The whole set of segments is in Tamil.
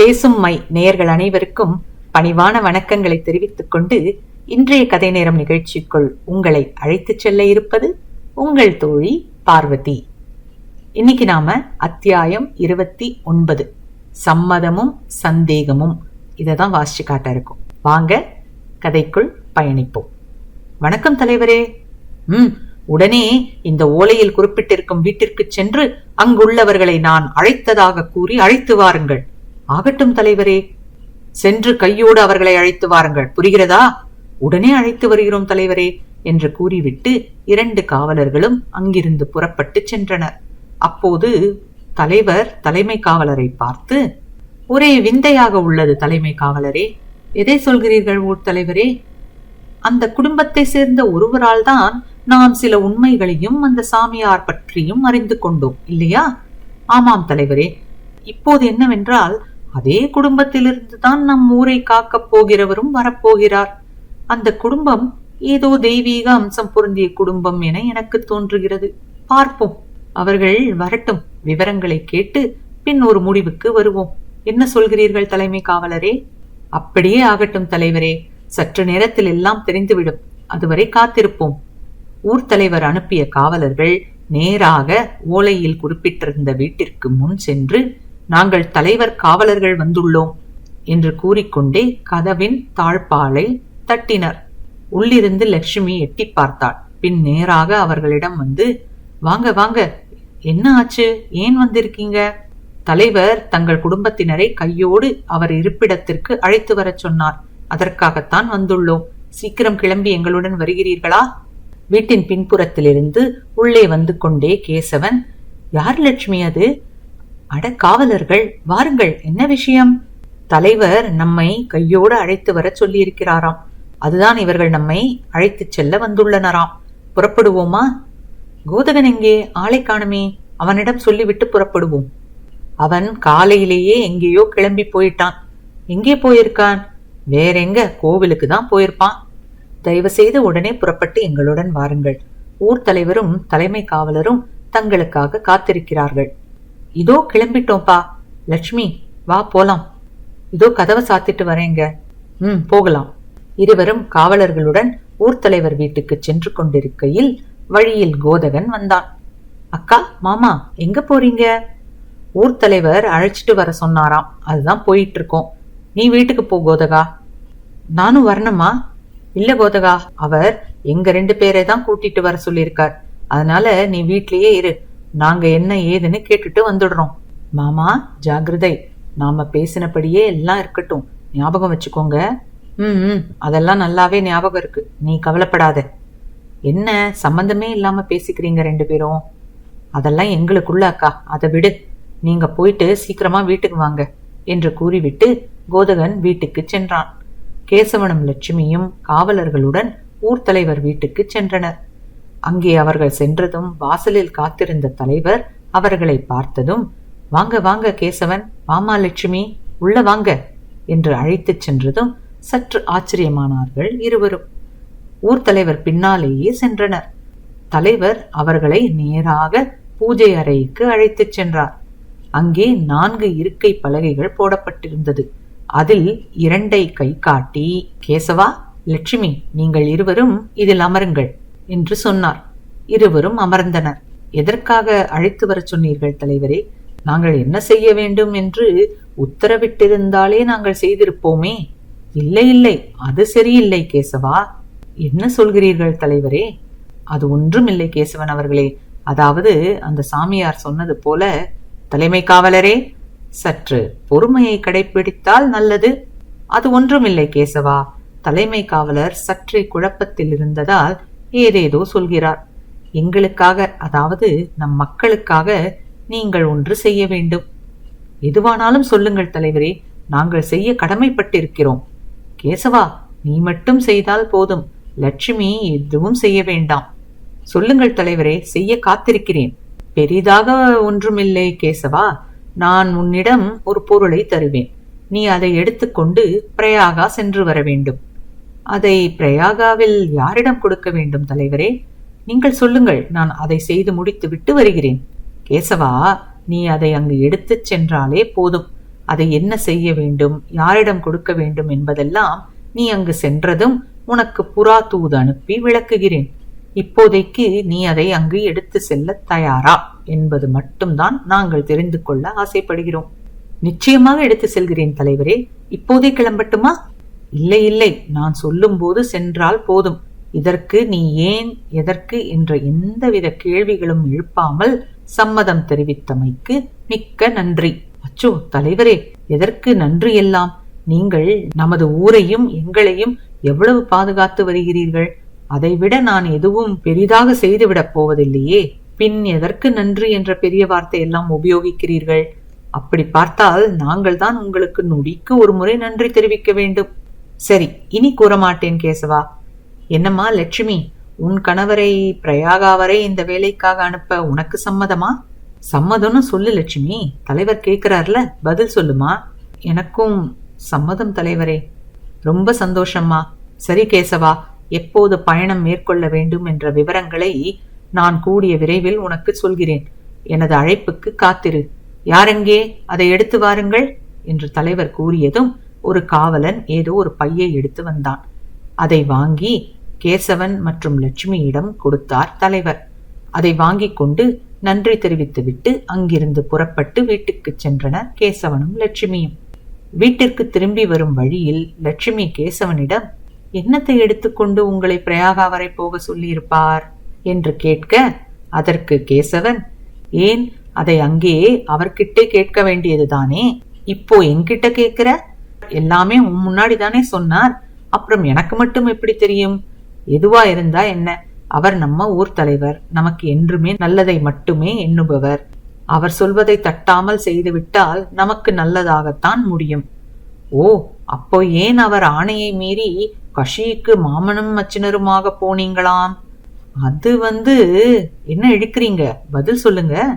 பேசும் மை நேயர்கள் அனைவருக்கும் பணிவான வணக்கங்களை தெரிவித்துக் கொண்டு இன்றைய கதை நேரம் நிகழ்ச்சிக்குள் உங்களை அழைத்துச் செல்ல இருப்பது உங்கள் தோழி பார்வதி. இன்னைக்கு நாம அத்தியாயம் இருபத்தி ஒன்பது. சம்மதமும் சந்தேகமும். இதை தான் வாசிச்சு காட்ட இருக்கும். வாங்க கதைக்குள் பயணிப்போம். வணக்கம் தலைவரே. ம் உடனே இந்த ஓலையில் குறிப்பிட்டிருக்கும் வீட்டிற்கு சென்று அங்குள்ளவர்களை நான் அழைத்ததாக கூறி அழைத்து வாருங்கள். ஆகட்டும் தலைவரே. சென்று கையோடு அவர்களை அழைத்து வாருங்கள். புரிகிறதா? உடனே அழைத்து வருகிறோம் தலைவரே என்று கூறிவிட்டு இரண்டு காவலர்களும் அங்கிருந்து புறப்பட்டு சென்றனர். அப்போது தலைவர் தலைமை காவலரை பார்த்து ஒரே விந்தையாக உள்ளது தலைமை காவலரே. எதை சொல்கிறீர்கள் ஊர் தலைவரே? அந்த குடும்பத்தை சேர்ந்த ஒருவரால் தான் நாம் சில உண்மைகளையும் அந்த சாமியார் பற்றியும் அறிந்து கொண்டோம் இல்லையா? ஆமாம் தலைவரே. இப்போது என்னவென்றால் அதே குடும்பத்திலிருந்து தான் நம் ஊரை காக்கப் போகிறவரும் வரப்போகிறார். அந்த குடும்பம் ஏதோ தெய்வீக அம்சம் பொருந்திய குடும்பம் என எனக்கு தோன்றுகிறது. பார்ப்போம். அவர்கள் வரட்டும். விவரங்களை கேட்டு பின் ஒரு முடிவுக்கு வருவோம். என்ன சொல்கிறீர்கள் தலைமை காவலரே? அப்படியே ஆகட்டும் தலைவரே. சற்று நேரத்தில் எல்லாம் தெரிந்துவிடும். அதுவரை காத்திருப்போம். ஊர் தலைவர் அனுப்பிய காவலர்கள் நேராக ஓலையில் குறிப்பிட்டிருந்த வீட்டிற்கு முன் சென்று நாங்கள் தலைவர் காவலர்கள் வந்துள்ளோம் என்று கூறிக்கொண்டே கதவின் தாழ்பாலை தட்டினர். உள்ளிருந்து லட்சுமி எட்டி பார்த்தாள். பின் நேராக அவர்களிடம் வந்து வாங்க வாங்க என்ன ஆச்சு? ஏன் வந்திருக்கீங்க? தலைவர் தங்கள் குடும்பத்தினரை கையோடு அவர் இருப்பிடத்திற்கு அழைத்து வரச் சொன்னார். அதற்காகத்தான் வந்துள்ளோம். சீக்கிரம் கிளம்பி எங்களுடன் வருகிறீர்களா? வீட்டின் பின்புறத்திலிருந்து உள்ளே வந்து கொண்டே கேசவன் யார் லட்சுமி அது? அட காவலர்கள் வாருங்கள் என்ன விஷயம்? தலைவர் நம்மை கையோடு அழைத்து வர சொல்லியிருக்கிறாராம். அதுதான் இவர்கள் நம்மை அழைத்துச் செல்ல வந்துள்ளனராம். புறப்படுவோமா? கோதகன் எங்கே? ஆளை காணுமே. அவனிடம் சொல்லிவிட்டு புறப்படுவோம். அவன் காலையிலேயே எங்கேயோ கிளம்பி போயிட்டான். எங்கே போயிருக்கான்? வேறெங்க? கோவிலுக்கு தான் போயிருப்பான். தயவு செய்து உடனே புறப்பட்டு எங்களுடன் வாருங்கள். ஊர் தலைவரும் தலைமை காவலரும் தங்களுக்காக காத்திருக்கிறார்கள். இதோ கிளம்பிட்டோம்ப்பா லட்சுமி வா போலாம். இதோ கதவை சாத்திட்டு வரேங்க. ம் போகலாம். இருவரும் காவலர்களுடன் ஊர் தலைவர் வீட்டுக்கு சென்று கொண்டிருக்கையில் வழியில் கோதகன் வந்தான். அக்கா மாமா எங்க போறீங்க? ஊர் தலைவர் அழைச்சிட்டு வர சொன்னாராம். அதுதான் போயிட்டு இருக்கோம் நீ வீட்டுக்கு போ கோதகா. நானும் வரணுமா? இல்ல கோதகா. அவர் எங்க ரெண்டு பேரை தான் கூட்டிட்டு வர சொல்லியிருக்கார். அதனால நீ வீட்லயே இரு. நாங்க என்ன ஏதுன்னு கேட்டுட்டு வந்துடுறோம். மாமா ஜாகிரதை. நாம பேசினபடியே எல்லாம் இருக்கட்டும். ஞாபகம் வச்சுக்கோங்க. ம் ம். அதெல்லாம் நல்லாவே ஞாபகம் இருக்கு. நீ கவலைப்படாத. என்ன? சம்பந்தமே இல்லாம பேசிக்கிறீங்க ரெண்டு பேரும். அதெல்லாம் எங்களுக்குள்ள அக்கா. அதை விடு. நீங்க போயிட்டு சீக்கிரமா வீட்டுக்கு வாங்க என்று கூறிவிட்டு கோதகன் வீட்டுக்கு சென்றான். கேசவனும் லட்சுமியும் காவலர்களுடன் ஊர் தலைவர் வீட்டுக்கு சென்றனர். அங்கே அவர்கள் சென்றதும் வாசலில் காத்திருந்த தலைவர் அவர்களை பார்த்ததும் வாங்க வாங்க கேசவன் வாமா லட்சுமி உள்ள வாங்க என்று அழைத்துச் சென்றதும் சற்று ஆச்சரியமானார்கள் இருவரும். ஊர் தலைவர் பின்னாலேயே சென்றனர். தலைவர் அவர்களை நேராக பூஜை அறைக்கு அழைத்துச் சென்றார். அங்கே நான்கு இருக்கை பலகைகள் போடப்பட்டிருந்தது. அதில் இரண்டை கை காட்டி கேசவா லட்சுமி நீங்கள் இருவரும் இதில் அமருங்கள் என்று சொன்னார். இருவரும் அமர்ந்தனர். எதற்காக அழைத்து வரச் சொன்னீர்கள் தலைவரே? நாங்கள் என்ன செய்ய வேண்டும் என்று உத்தரவிட்டிருந்தாலே நாங்கள் செய்திருப்போமே. இல்லை இல்லை அது சரியில்லை கேசவா. என்ன சொல்கிறீர்கள் தலைவரே? அது ஒன்றும் இல்லை கேசவன் அவர்களே. அதாவது அந்த சாமியார் சொன்னது போல தலைமை காவலரே சற்று பொறுமையை கடைபிடித்தால் நல்லது. அது ஒன்றுமில்லை கேசவா. தலைமை காவலர் சற்றே குழப்பத்தில் இருந்ததால் ஏதேதோ சொல்கிறார். எங்களுக்காக அதாவது நம் மக்களுக்காக நீங்கள் ஒன்று செய்ய வேண்டும். எதுவானாலும் சொல்லுங்கள் தலைவரே நாங்கள் செய்ய கடமைப்பட்டிருக்கிறோம். கேசவா நீ மட்டும் செய்தால் போதும். லட்சுமி எதுவும் செய்ய வேண்டாம். சொல்லுங்கள் தலைவரே செய்ய காத்திருக்கிறேன். பெரிதாக ஒன்றுமில்லை கேசவா நான் உன்னிடம் ஒரு பொருளை தருவேன். நீ அதை எடுத்துக்கொண்டு பிரயாகா சென்று வர வேண்டும். அதை பிரயாகாவில் யாரிடம் கொடுக்க வேண்டும் தலைவரே? நீங்கள் சொல்லுங்கள் நான் அதை செய்து முடித்து விட்டு வருகிறேன். கேசவா நீ அதை அங்கு எடுத்துச் சென்றாலே போதும். அதை என்ன செய்ய வேண்டும் யாரிடம் கொடுக்க வேண்டும் என்பதெல்லாம் நீ அங்கு சென்றதும் உனக்கு புறா தூது அனுப்பி விளக்குகிறேன். இப்போதைக்கு நீ அதை அங்கு எடுத்து செல்ல தயாரா என்பது மட்டும்தான் நாங்கள் தெரிந்து கொள்ள ஆசைப்படுகிறோம். நிச்சயமாக எடுத்து செல்கிறேன் தலைவரே. இப்போதே கிளம்பட்டுமா? இல்லை இல்லை நான் சொல்லும்போது சென்றால் போதும். இதற்கு நீ ஏன் எதற்கு என்ற எந்தவித கேள்விகளும் எழுப்பாமல் சம்மதம் தெரிவித்தமைக்கு மிக்க நன்றி. அச்சோ தலைவரே எதற்கு நன்றி எல்லாம்? நீங்கள் நமது ஊரையும் எங்களையும் எவ்வளவு பாதுகாத்து வருகிறீர்கள்? அதைவிட நான் எதுவும் பெரிதாக செய்துவிடப் போவதில்லையே. பின் எதற்கு நன்றி என்ற பெரிய வார்த்தை எல்லாம் உபயோகிக்கிறீர்கள்? அப்படி பார்த்தால் நாங்கள் தான் உங்களுக்கு நொடிக்கு ஒரு முறை நன்றி தெரிவிக்க வேண்டும். சரி இனி கூற மாட்டேன் கேசவா. என்னம்மா லட்சுமி உன் கணவரை பிரயாகா வரை இந்த வேலைக்காக அனுப்ப உனக்கு சம்மதமா? சம்மதம்னு சொல்லு லட்சுமி தலைவர் கேட்கிறார்ல பதில் சொல்லுமா? எனக்கும் சம்மதம் தலைவரே. ரொம்ப சந்தோஷம்மா. சரி கேசவா எப்போது பயணம் மேற்கொள்ள வேண்டும் என்ற விவரங்களை நான் கூடிய விரைவில் உனக்கு சொல்கிறேன். எனது அழைப்புக்கு காத்திரு. யாரெங்கே அதை எடுத்து வாருங்கள் என்று தலைவர் கூறியதும் ஒரு காவலன் ஏதோ ஒரு பையை எடுத்து வந்தான். அதை வாங்கி கேசவன் மற்றும் லட்சுமியிடம் கொடுத்தார் தலைவர். அதை வாங்கிக் கொண்டு நன்றி தெரிவித்துவிட்டு அங்கிருந்து புறப்பட்டு வீட்டுக்கு சென்றனர் கேசவனும் லட்சுமியும். வீட்டிற்கு திரும்பி வரும் வழியில் லட்சுமி கேசவனிடம் என்னத்தை எடுத்துக்கொண்டு உங்களை பிரயாகா வரை போக சொல்லியிருப்பார்? என்று கேட்க அதற்கு கேசவன் ஏன் அதை அங்கேயே அவர்கிட்டே கேட்க வேண்டியதுதானே? இப்போ என்கிட்ட கேட்கிற எல்லாமே உன் முன்னாடி தானே சொன்னார். அப்புறம் எனக்கு மட்டும் எப்படி தெரியும்? எதுவா இருந்தா என்ன? அவர் நம்ம ஊர் தலைவர். நமக்கு என்றுமே நல்லதை மட்டுமே எண்ணுபவர். அவர் சொல்வதை தட்டாமல் செய்துவிட்டால் நமக்கு நல்லதாகத்தான் முடியும். ஓ அப்போ ஏன் அவர் ஆணையை மீறி கஷிக்கு மாமனும் மச்சினருமாக போனீங்களாம்? அது வந்து என்ன இழுக்கிறீங்க? பதில் சொல்லுங்க.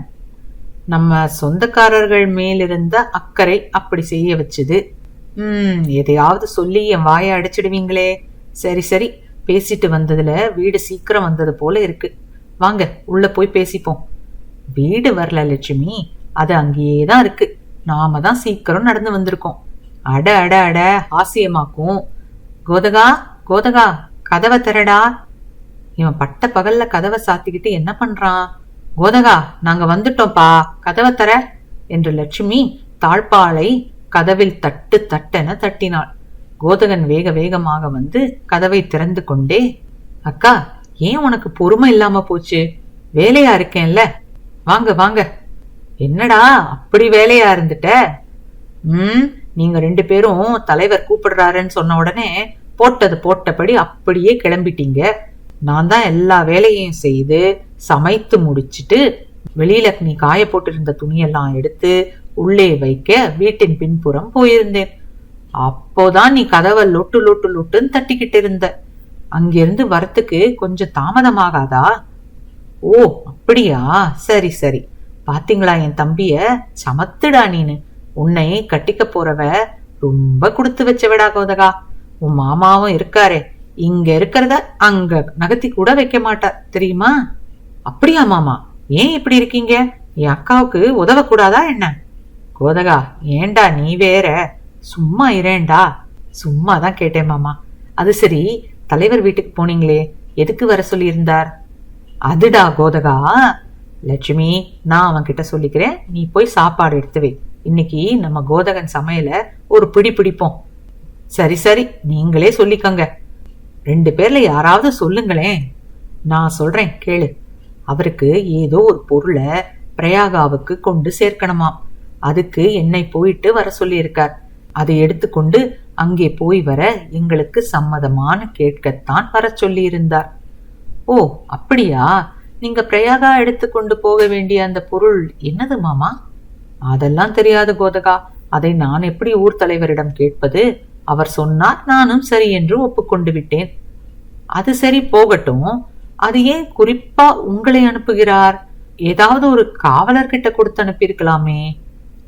நம்ம சொந்தக்காரர்கள் மேலிருந்த அக்கறை அப்படி செய்ய வச்சுது. ம் எதையாவது சொல்லி என் வாயை அடைச்சிடுவீங்களே. சரி சரி. பேசிட்டு வந்ததுல வீடு சீக்கிரம் வந்தது போல இருக்கு. வாங்க உள்ள போய் பேசிப்போம். வீடு வரல லட்சுமி. அது அங்கேயே தான் இருக்கு. நாம தான் சீக்கிரம் நடந்து வந்திருக்கோம். அட அட அட ஆசியமாக்கும். கோதகா கோதகா கதவை தரடா இவன் பட்ட பகல்ல கதவை சாத்திக்கிட்டு என்ன பண்றான்? கோதகா நாங்க வந்துட்டோம்ப்பா. கதவை தர என்று லட்சுமி தாழ்பாலை கதவில் தட்டு தட்டென தட்டினாள். கோதகன் வேக வேகமாக வந்து கதவை திறந்து கொண்டே அக்கா ஏன் உனக்கு பொறுமை இல்லாம போச்சு? வேலையா இருக்கேன்ல. வாங்க வாங்க. என்னடா அப்படி வேலையா இருந்துட்ட? ம் நீங்க ரெண்டு பேரும் தலைவர் கூப்பிடுறாருன்னு சொன்ன உடனே போட்டது போட்டபடி அப்படியே கிளம்பிட்டீங்க. நான் தான் எல்லா வேலையையும் செய்து சமைத்து முடிச்சிட்டு வெளியில நீ காய போட்டிருந்த துணியெல்லாம் எடுத்து உள்ளே வைக்க வீட்டின் பின்புறம் போயிருந்தேன். அப்போதான் நீ கதவை லொட்டு லொட்டு லொட்டுன்னு தட்டிக்கிட்டு இருந்த. அங்கிருந்து வரத்துக்கு கொஞ்சம் தாமதமாகாதா? ஓ அப்படியா? சரி சரி. பாத்தீங்களா என் தம்பிய? சமத்துடா நீனு. உன்னை கட்டிக்க போறவ ரொம்ப கொடுத்து வச்சவடா கோதகா. உன் மாமாவும் இருக்காரே. இங்க இருக்கிறத அங்க நகர்த்தி கூட வைக்க மாட்டார் தெரியுமா? அப்படியா மாமா? ஏன் இப்படி இருக்கீங்க? என் அக்காவுக்கு உதவக்கூடாதா என்ன? கோதகா ஏண்டா நீ வேற? சும்மா இரேண்டா? சும்மா தான் கேட்டேன் மாமா. அது சரி தலைவர் வீட்டுக்கு போனீங்களே எதுக்கு வர சொல்லியிருந்தார்? அதுடா கோதகா. லட்சுமி நான் அவன் கிட்ட சொல்லிக்கிறேன் நீ போய் சாப்பாடு எடுத்து வை. இன்னைக்கு நம்ம கோதகன் சமையல ஒரு பிடி பிடிப்போம். சரி சரி நீங்களே சொல்லிக்கோங்க. ரெண்டு பேர்ல யாராவது சொல்லுங்களேன். நான் சொல்றேன் கேளு. அவருக்கு ஏதோ ஒரு பொருளை பிரயாகாவுக்கு கொண்டு சேர்க்கணுமாம். அதுக்கு என்னை போயிட்டு வர சொல்லியிருக்கார். அதை எடுத்துக்கொண்டு அங்கே போய் வர எங்களுக்கு சம்மதமான கேட்கத்தான் வர சொல்லியிருந்தார். ஓ அப்படியா? நீங்க பிரயாகா எடுத்துக்கொண்டு போக வேண்டிய அந்த பொருள் என்னது மாமா? அதெல்லாம் தெரியாது கோதகா. அதை நான் எப்படி ஊர் தலைவரிடம் கேட்பது? அவர் சொன்னார் நானும் சரி என்று ஒப்புக்கொண்டு விட்டேன். அது சரி போகட்டும். அது ஏன் குறிப்பா உங்களை அனுப்புகிறார்? ஏதாவது ஒரு காவலர்கிட்ட கொடுத்து அனுப்பியிருக்கலாமே.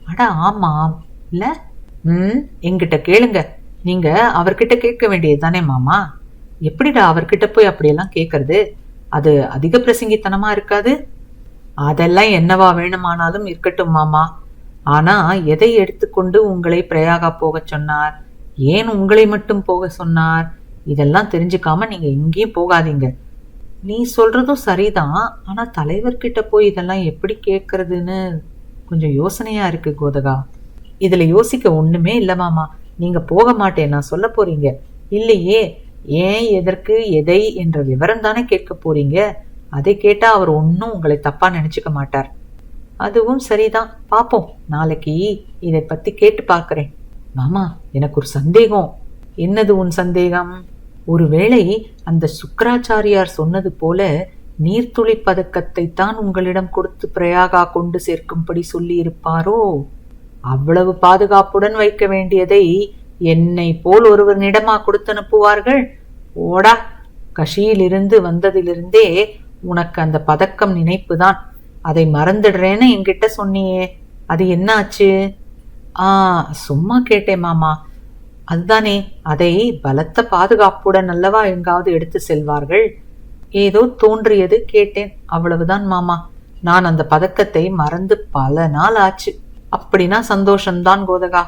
அட ஆமாம் இல்ல? ம்? என்கிட்ட கேளுங்க. நீங்க அவர்கிட்ட கேட்க வேண்டியது தானே மாமா? எப்படிடா அவர்கிட்ட போய் அப்படியெல்லாம் கேட்கறது அது அதிக பிரசங்கித்தனமா இருக்காது? அதெல்லாம் என்னவா வேணுமானாலும் இருக்கட்டும் மாமா. ஆனா எதை எடுத்துக்கொண்டு உங்களை பிரயாகா போகச் சொன்னார்? ஏன் உங்களை மட்டும் போக சொன்னார்? இதெல்லாம் தெரிஞ்சுக்காம நீங்க எங்கேயும் போகாதீங்க. நீ சொல்றதும் சரிதான். ஆனா தலைவர்கிட்ட போய் இதெல்லாம் எப்படி கேட்கறதுன்னு கொஞ்சம் யோசனையா இருக்கு கோதகா. இதுல யோசிக்க ஒண்ணுமே இல்ல மாமா. நீங்க போக மாட்டேன் நான் சொல்ல போறீங்க. இல்லையே ஏன் எதற்கு எதை என்ற விவரம் தானே கேட்க போறீங்க. அதை கேட்டா அவர் ஒன்னும் உங்களை தப்பா நினைச்சுக்க மாட்டார். அதுவும் சரிதான். பாப்போம் நாளைக்கு இதை பத்தி கேட்டு பார்க்கறேன் மாமா எனக்கு ஒரு சந்தேகம். என்னது உன் சந்தேகம்? ஒருவேளை அந்த சுக்கராச்சாரியார் சொன்னது போல நீர்த்துளி பதக்கத்தை தான் உங்களிடம் கொடுத்து பிரயாகா கொண்டு சேர்க்கும்படி சொல்லியிருப்பாரோ? அவ்வளவு பாதுகாப்புடன் வைக்க வேண்டியதை என்னை போல் ஒருவனிடமா கொடுத்து அனுப்புவார்கள் ஓடா கஷியிலிருந்து வந்ததிலிருந்தே உனக்கு அந்த பதக்கம் நினைப்புதான். அதை மறந்துடுறேன்னு என்கிட்ட சொன்னியே. அது என்ன ஆச்சு ஆ சும்மா கேட்டேன் மாமா. அதுதானே அதை பலத்த பாதுகாப்புடன் அல்லவா எங்காவது எடுத்து செல்வார்கள்? ஏதோ தோன்றியது கேட்டேன். அவ்வளவுதான் மாமா. நான் அந்த பதக்கத்தை மறந்து பல நாள் ஆச்சு. அப்படின்னா சந்தோஷம்தான் கோதகா.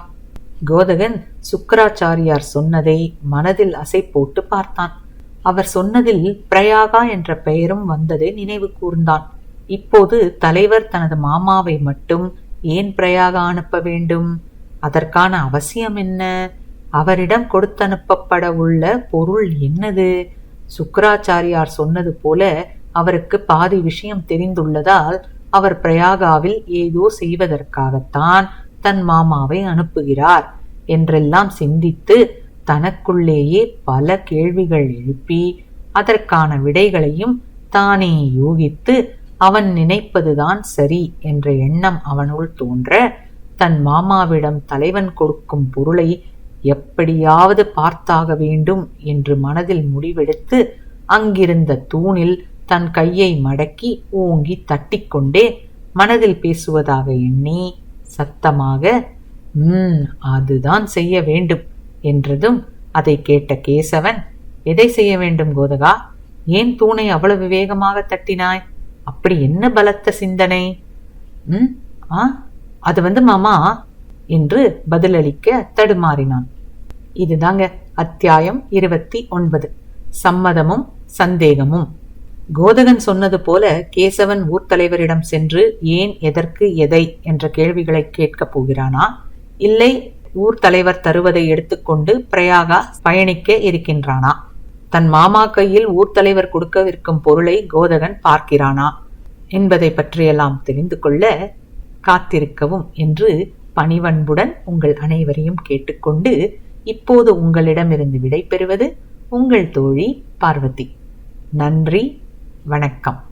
கோதகன் சுக்கராச்சாரியார் சொன்னதை மனதில் அசை போட்டு பார்த்தான். அவர் சொன்னதில் பிரயாகா என்ற பெயரும் வந்ததை நினைவு கூர்ந்தான். இப்போது தலைவர் தனது மாமாவை மட்டும் ஏன் பிரயாகா அனுப்ப வேண்டும்? அதற்கான அவசியம் என்ன? அவரிடம் கொடுத்தனுப்பப்பட உள்ள பொருள் என்னது? சுக்கராச்சாரியார் சொன்னது போல அவருக்கு பாதி விஷயம் தெரிந்துள்ளதால் அவர் பிரயாகாவில் ஏதோ செய்வதற்காகத்தான் தன் மாமாவை அனுப்புகிறார் என்றெல்லாம் சிந்தித்து தனக்குள்ளேயே பல கேள்விகள் எழுப்பி அதற்கான விடைகளையும் தானே யூகித்து அவன் நினைப்பதுதான் சரி என்ற எண்ணம் அவனுள் தோன்ற தன் மாமாவிடம் தலைவன் கொடுக்கும் பொருளை எப்படியாவது பார்த்தாக வேண்டும் என்று மனதில் முடிவெடுத்து அங்கிருந்த தூணில் தன் கையை மடக்கி ஓங்கி தட்டிக்கொண்டே மனதில் பேசுவதாக எண்ணி சத்தமாக உம் அதுதான் செய்ய வேண்டும் என்றதும் அதை கேட்ட கேசவன் எதை செய்ய வேண்டும் கோதகா? ஏன் தூணை அவ்வளவு வேகமாக தட்டினாய்? அப்படி என்ன பலத்த சிந்தனை? ம் ஆ அது வந்து மாமா என்று பதிலளிக்க தடுமாறினான். இதுதாங்க அத்தியாயம் இருபத்தி ஒன்பது. சம்மதமும் சந்தேகமும். கோதகன் சொன்னது போல கேசவன் ஊர் தலைவரிடம் சென்று ஏன் எதற்கு எதை என்ற கேள்விகளை கேட்கப் போகிறானா? இல்லை ஊர் தலைவர் தருவதை எடுத்துக்கொண்டு பிரயாகா பயணிக்க இருக்கின்றானா? தன் மாமா கையில் ஊர் தலைவர் கொடுக்கவிருக்கும் பொருளை கோதகன் பார்க்கிறானா? என்பதை பற்றியெல்லாம் தெரிந்து கொள்ள காத்திருக்கவும் என்று பணிவன்புடன் உங்கள் அனைவரையும் கேட்டுக்கொண்டு இப்போது உங்களிடமிருந்து விடை பெறுவது உங்கள் தோழி பார்வதி. நன்றி வணக்கம்.